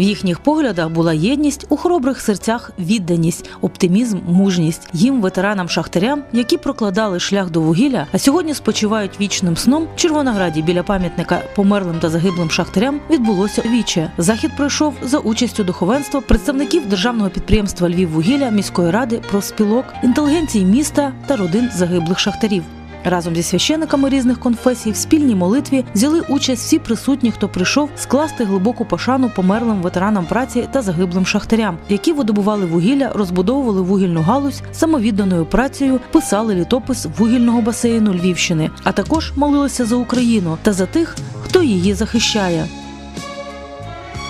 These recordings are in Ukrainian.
В їхніх поглядах була єдність, у хоробрих серцях відданість, оптимізм, мужність. Їм, ветеранам шахтарям, які прокладали шлях до вугілля, а сьогодні спочивають вічним сном. В Червонограді біля пам'ятника померлим та загиблим шахтарям відбулося віче. Захід пройшов за участю духовенства, представників державного підприємства Львіввугілля, міської ради, профспілок, інтелігенції міста та родин загиблих шахтарів. Разом зі священиками різних конфесій в спільній молитві взяли участь всі присутні, хто прийшов скласти глибоку пошану померлим ветеранам праці та загиблим шахтарям, які видобували вугілля, розбудовували вугільну галузь самовідданою працею, писали літопис вугільного басейну Львівщини, а також молилися за Україну та за тих, хто її захищає.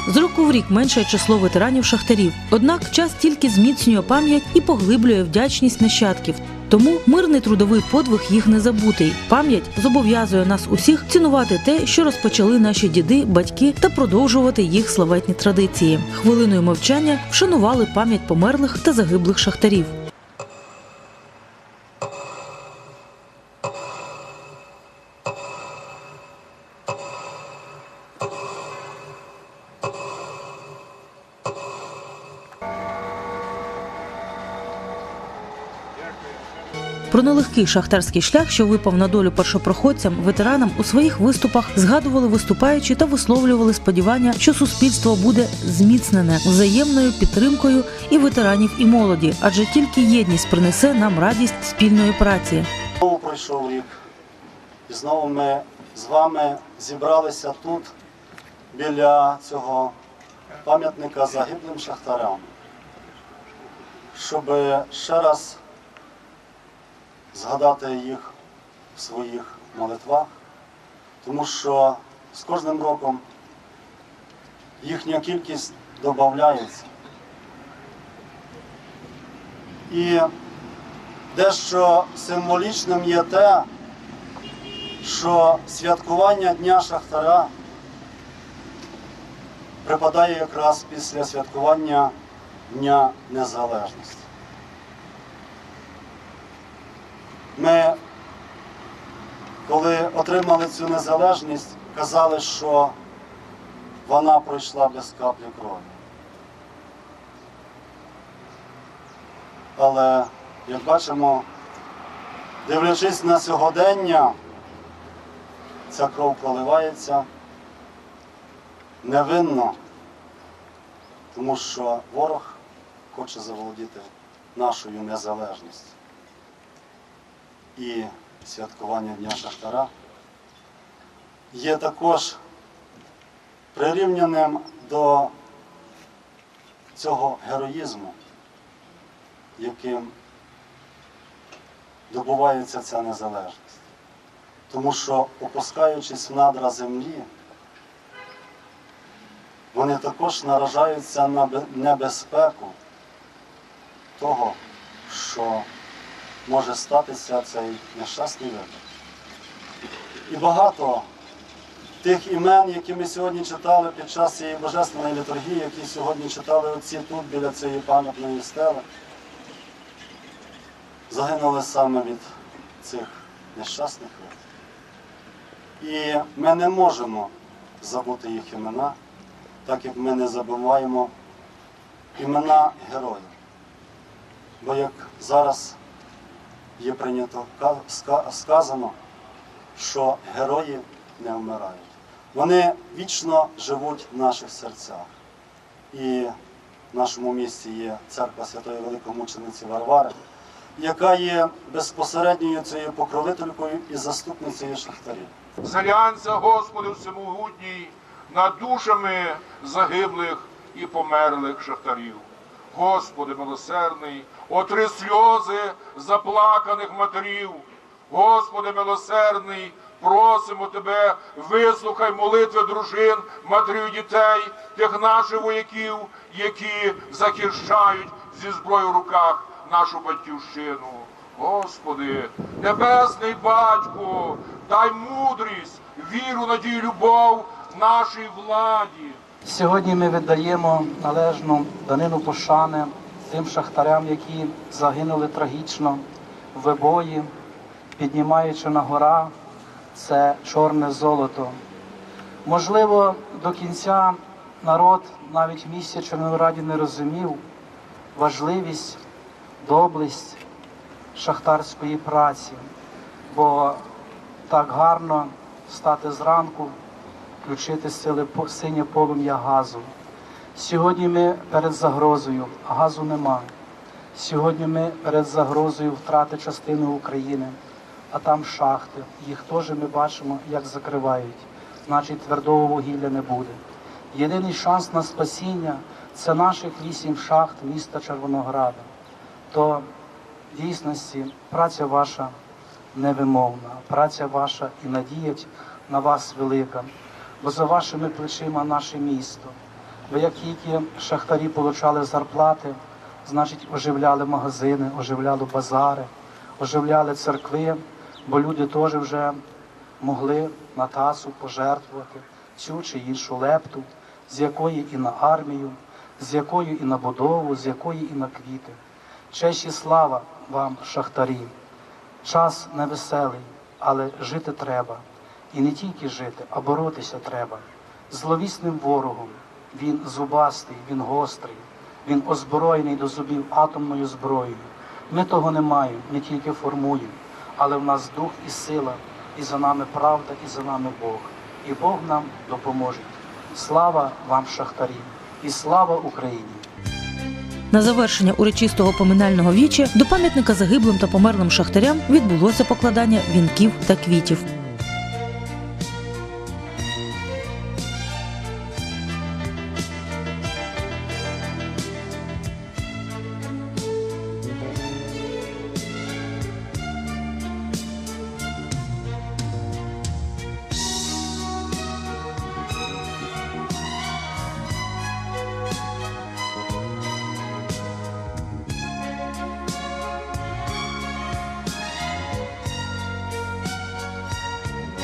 З року в рік менше число ветеранів шахтарів. Однак час тільки зміцнює пам'ять і поглиблює вдячність нащадків. Тому мирний трудовий подвиг їх не забутий. Пам'ять зобов'язує нас усіх цінувати те, що розпочали наші діди, батьки, та продовжувати їх славетні традиції. Хвилиною мовчання вшанували пам'ять померлих та загиблих шахтарів. Про нелегкий шахтарський шлях, що випав на долю першопроходцям, ветеранам у своїх виступах згадували виступаючі та висловлювали сподівання, що суспільство буде зміцнене взаємною підтримкою і ветеранів, і молоді, адже тільки єдність принесе нам радість спільної праці. Знову пройшов рік, і знову ми з вами зібралися тут, біля цього пам'ятника загиблим шахтарям, щоб ще раз згадати їх в своїх молитвах, тому що з кожним роком їхня кількість додається. І Дещо символічним є те, що святкування Дня Шахтаря припадає якраз після святкування Дня Незалежності. Ми, коли отримали цю незалежність, казали, що вона пройшла без каплі крові. Але, як бачимо, дивлячись на сьогодення, ця кров проливається невинно, тому що ворог хоче заволодіти нашою незалежністю. І святкування Дня Шахтара є також прирівняним до цього героїзму яким добувається ця незалежність. Тому що, опускаючись в надра землі, вони також наражаються на небезпеку того, що може статися цей нещасний випадок. І багато тих імен, які ми сьогодні читали під час цієї божественної літургії, які сьогодні читали отці тут біля цієї пам'ятної стели, загинули саме від цих нещасних випадків. І ми не можемо забути їх імена, так як ми не забуваємо імена героїв. Бо як зараз є прийнято сказано, що герої не вмирають. Вони вічно живуть в наших серцях. І в нашому місті є церква Святої Великомучениці Варвари, яка є безпосередньою цією покровителькою і заступницею шахтарів. Зглянься, Господи, всемогутній, над душами загиблих і померлих шахтарів. Господи милосердний, отри сльози заплаканих матерів. Господи милосердний, просимо Тебе, вислухай молитви дружин, матерів дітей, тих наших вояків, які захищають зі зброєю в руках нашу батьківщину. Господи, Небесний Батько, дай мудрість, віру, надію, любов нашій владі. Сьогодні ми віддаємо належну данину пошани тим шахтарям, які загинули трагічно в вибої, піднімаючи на гора це чорне золото. Можливо, до кінця народ навіть в місті Червонограді не розумів важливість, доблесть шахтарської праці, бо так гарно стати зранку, включити сили синє полум'я газу. Сьогодні ми перед загрозою, а газу нема. Сьогодні ми перед загрозою втрати частини України, а там шахти. Їх теж ми бачимо, як закривають. Значить, твердого вугілля не буде. Єдиний шанс на спасіння це наших вісім шахт міста Червонограда. То в дійсності праця ваша невимовна, праця ваша і надія на вас велика, бо за вашими плечима наше місто. Ви як тільки шахтарі получали зарплати, значить оживляли магазини, оживляли базари, оживляли церкви, бо люди теж вже могли на тасу пожертвувати цю чи іншу лепту, з якої і на армію, з якою і на будову, з якої і на квіти. Честь і слава вам, шахтарі! Час невеселий, але жити треба. І не тільки жити, а боротися треба. Зловісним ворогом він зубастий, він гострий, він озброєний до зубів атомною зброєю. Ми того не маємо, ми тільки формуємо, але в нас дух і сила, і за нами правда, і за нами Бог. І Бог нам допоможе. Слава вам, шахтарі, і слава Україні! На завершення урочистого поминального віча до пам'ятника загиблим та померлим шахтарям відбулося покладання вінків та квітів.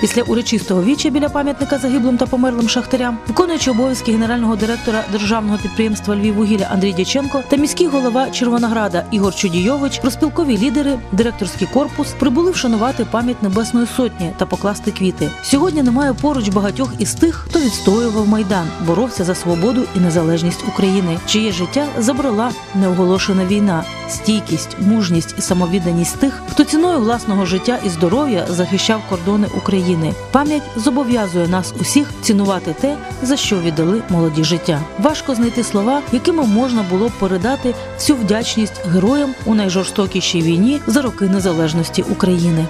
Після урочистого віча біля пам'ятника загиблим та померлим шахтарям, виконуючи обов'язки генерального директора державного підприємства Львіввугілля Андрій Дяченко та міський голова Червонограда Ігор Чудійович, проспілкові лідери, директорський корпус прибули вшанувати пам'ять Небесної Сотні та покласти квіти. Сьогодні немає поруч багатьох із тих, хто відстоював майдан, боровся за свободу і незалежність України, чиє життя забрала неоголошена війна, стійкість, мужність і самовідданість тих, хто ціною власного життя і здоров'я захищав кордони України. Пам'ять зобов'язує нас усіх цінувати те, за що віддали молоді життя. Важко знайти слова, якими можна було б передати всю вдячність героям у найжорстокішій війні за роки незалежності України.